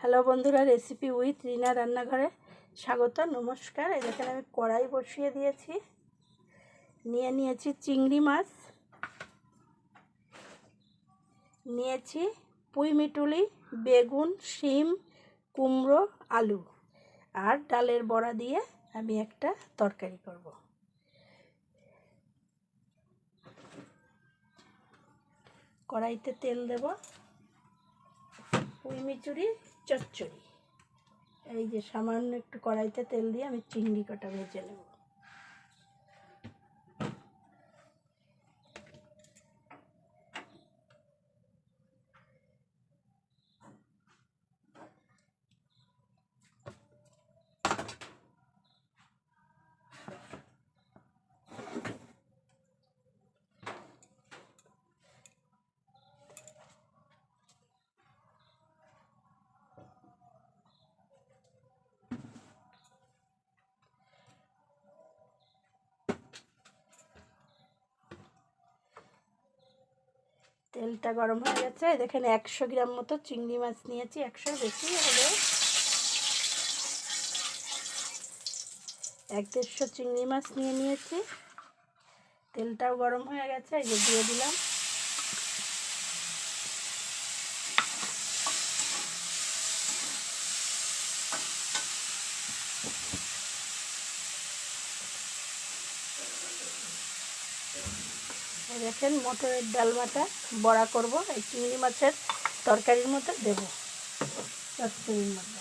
Hello বন্ধুরা recipe with রিনা রান্নাঘরে স্বাগত, নমস্কার। এই দেখেন আমি কড়াই বসিয়ে দিয়েছি। নিয়ে নিয়েছি চিংড়ি মাছ। নিয়েছি পুঁই মিটুলি, বেগুন, শিম, কুমড়ো, আলু। আর ডালের বড়া দিয়ে আমি একটা তরকারি করব। কড়াইতে তেল দেব। পুঁই মিচুরি চচ্চড়ি। এই যে সামান্য একটু কড়াইতে তেল দিয়ে আমি চিংড়ি কটা ভেজে নেব। তেলটা গরম হয়ে গেছে। দেখেন একশো গ্রাম মতো চিংড়ি মাছ নিয়েছি, একশো বেশি হলে এক দেড়শো চিংড়ি মাছ নিয়ে নিয়েছি। তেলটাও গরম হয়ে গেছে, এই যে দিয়ে দিলাম। দেখেন মটরের ডালমাটা বড়া করব এই চিংড়ি মাছের তরকারির মতো দেবো। চচ্চড়ির মধ্যে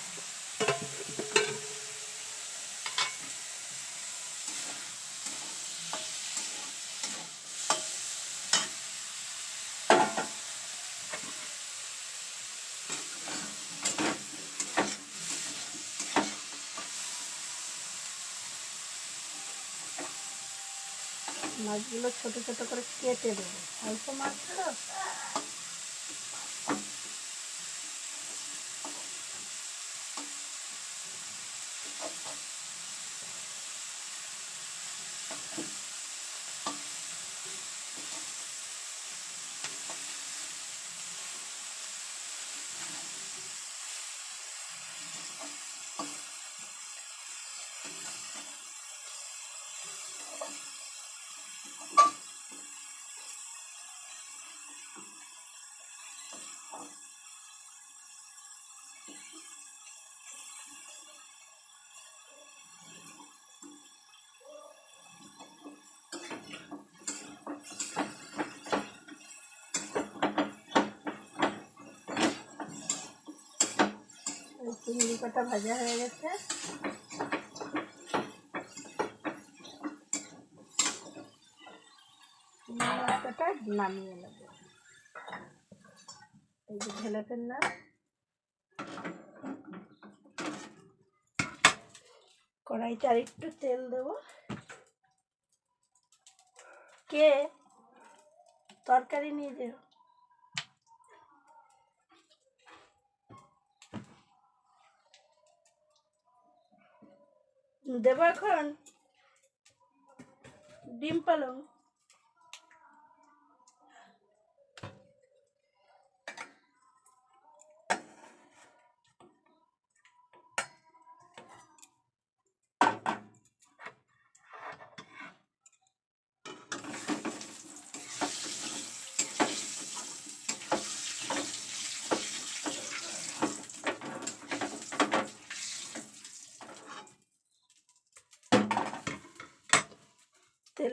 মাছগুলো ছোট ছোট করে কেটে দেবো। অল্প মাছ তো চিংড়ি কটা ভাজা হয়ে গেছে। চিংড়ি মাছ নামিয়ে নেব। এই যে ঢেলে ফেললাম। কড়াইতে আর একটু তেল দেবো। কে? তরকারি নিয়ে যেও। দেবো এখন ডিম পালং।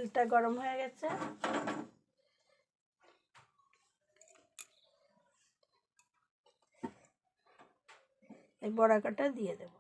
তেলটা গরম হয়ে গেছে। এই বড়া কাটা দিয়ে দেব।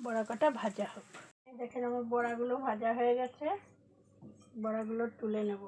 বড়া কটা ভাজা হোক। দেখেন আমার বড়াগুলো ভাজা হয়ে গেছে। বড়াগুলো তুলে নেব।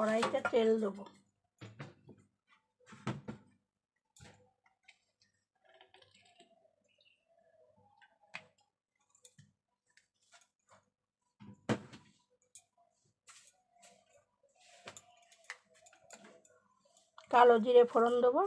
কড়াইতে তেল দেবো। কালো জিরে ফোড়ন দেবো।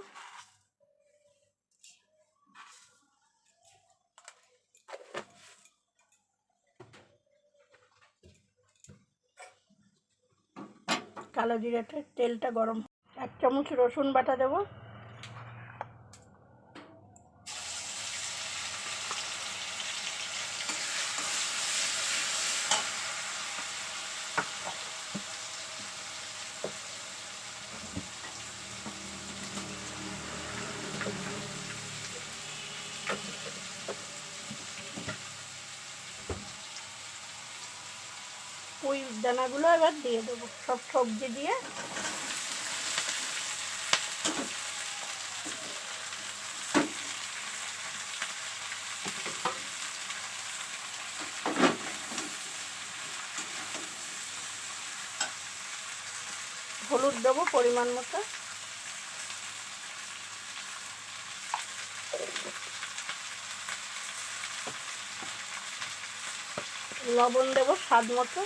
কালো জিরেটা তেলটা গরম। এক চামচ রসুন বাটা দেবো। দানাগুলো এবার দিয়ে দেবো। সব সবজি দিয়ে। হলুদ দেবো পরিমাণ মতো। লবণ দেবো স্বাদ মতো।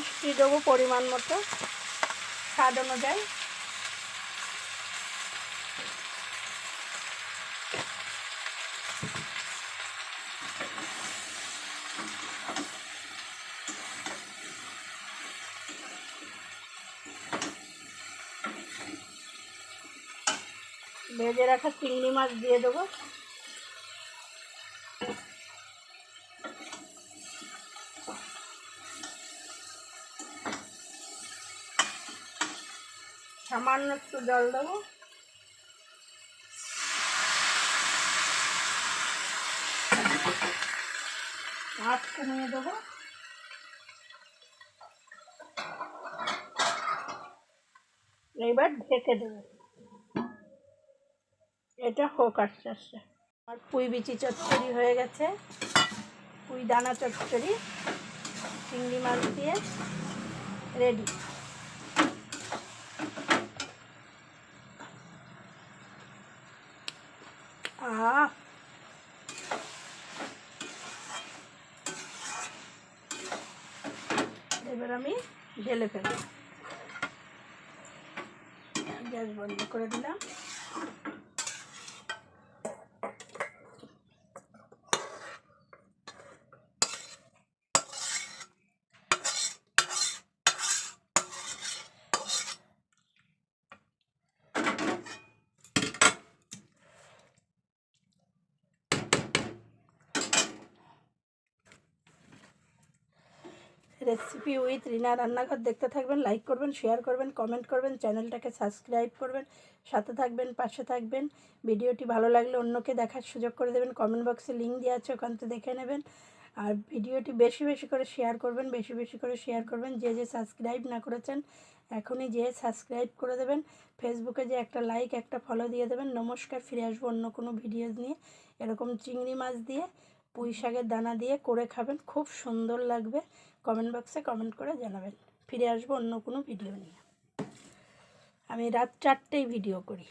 মিষ্টি দেবো পরিমাণ মতো স্বাদ অনুযায়ী। ভেজে রাখা চিংড়ি মাছ দিয়ে দেবো। সামান্য একটু জল দেবো। আঁচ কমিয়ে দেবো। এবার ঢেকে দেবো। এটা হোক আস্তে আস্তে। আমার পুঁই বিচি চচ্চড়ি হয়ে গেছে। পুঁই দানা চচ্চড়ি। চিংড়ি মাছ দিয়ে রেডি। এবার আমি ঢেলে ফেলব। গ্যাস বন্ধ করে দিলাম। রেসিপি উইথ রিনা রান্নাঘর দেখতে থাকবেন লাইক করবেন শেয়ার করবেন কমেন্ট করবেন, চ্যানেলটাকে সাবস্ক্রাইব করবেন, সাথে থাকবেন, পাশে থাকবেন। ভিডিওটি ভালো লাগলে অন্যকে দেখার সুযোগ করে দেবেন। কমেন্ট বক্সে লিঙ্ক দেওয়া আছে, ওখান থেকে দেখে নেবেন। আর ভিডিওটি বেশি বেশি করে শেয়ার করবেন, বেশি বেশি করে শেয়ার করবেন। যে যে সাবস্ক্রাইব না করেছেন, এখনই যে সাবস্ক্রাইব করে দেবেন। ফেসবুকে যে একটা লাইক একটা ফলো দিয়ে দেবেন। নমস্কার, ফিরে আসব অন্য কোনো ভিডিও নিয়ে। এরকম চিংড়ি মাছ দিয়ে, পুঁই শাকের দানা দিয়ে করে খাবেন। খুব সুন্দর লাগবে। কমেন্ট বক্সে কমেন্ট করে জানাবেন। ফিরে আসব অন্য কোনো ভিডিও নিয়ে। আমি রাত চারটেই ভিডিও করি।